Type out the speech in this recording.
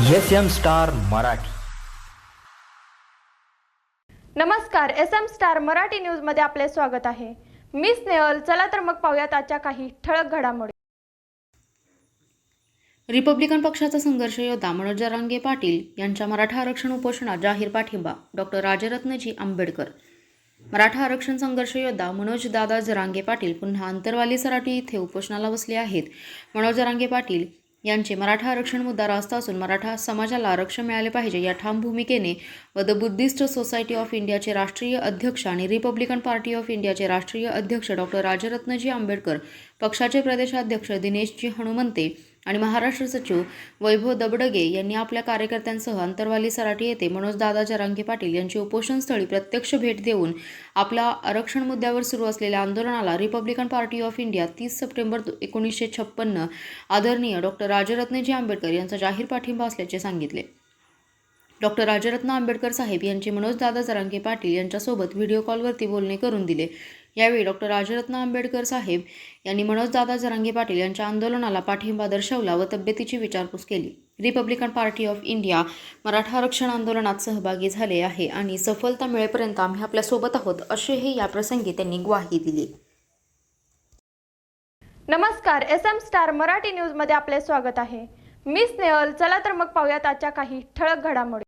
S M star Marathi नमस्कार S M star Marathi न्यूजमध्ये आपले स्वागत आहे. मी स्नेहल चला तर मग पाहूयात आजच्या काही ठळक घडामोडी. रिपब्लिकन पक्षाचा संघर्ष योद्धा मनोज जरांगे पाटील यांच्या मराठा आरक्षण उपोषणात जाहीर पाठिंबा डॉक्टर राजरत्नजी आंबेडकर. मराठा आरक्षण संघर्ष योद्धा मनोज दादा जरांगे पाटील पुन्हा अंतरवाली सराटी इथे उपोषणाला बसले आहेत. मनोज जरांगे पाटील यांचे मराठा आरक्षण मुद्दा रास्त असून मराठा समाजाला आरक्षण मिळाले पाहिजे या ठाम भूमिकेने व द बुद्धिस्ट सोसायटी ऑफ इंडियाचे राष्ट्रीय अध्यक्ष आणि रिपब्लिकन पार्टी ऑफ इंडियाचे राष्ट्रीय अध्यक्ष डॉक्टर राजरत्नजी आंबेडकर पक्षाचे प्रदेशाध्यक्ष दिनेशजी हनुमंते आणि महाराष्ट्र सचिव वैभव दबडगे यांनी आपल्या कार्यकर्त्यांसह अंतरवाली सराठी येथे मनोजदादा जरांगे पाटील यांची उपोषणस्थळी प्रत्यक्ष भेट देऊन आपल्या आरक्षण मुद्द्यावर सुरू असलेल्या आंदोलनाला रिपब्लिकन पार्टी ऑफ इंडिया तीस सप्टेंबर एकोणीसशे छप्पन्न आदरणीय डॉक्टर राजरत्नजी आंबेडकर यांचा जाहीर पाठिंबा असल्याचे सांगितले. डॉक्टर राजरत्न आंबेडकर साहेब यांचे मनोजदादा जरांगे पाटील यांच्यासोबत व्हिडिओ कॉलवरती बोलणे करून दिले. यावेळी डॉक्टर राजरत्न आंबेडकर साहेब यांनी मनोजदादा जरांगे पाटील यांच्या आंदोलनाला पाठिंबा दर्शवला व तब्येतीची विचारपूस केली. Republican party of India Maratha आरक्षण आंदोलनात सहभागी झाले आहे आणि सफलता मिळेपर्यंत आम्ही आपल्यासोबत आहोत असेही याप्रसंगी त्यांनी ग्वाही दिली. नमस्कार एस एम स्टार मराठी न्यूजमध्ये आपले स्वागत आहे. मी स्नेहल चला तर मग पाहूयात आजच्या काही ठळक घडामोडी.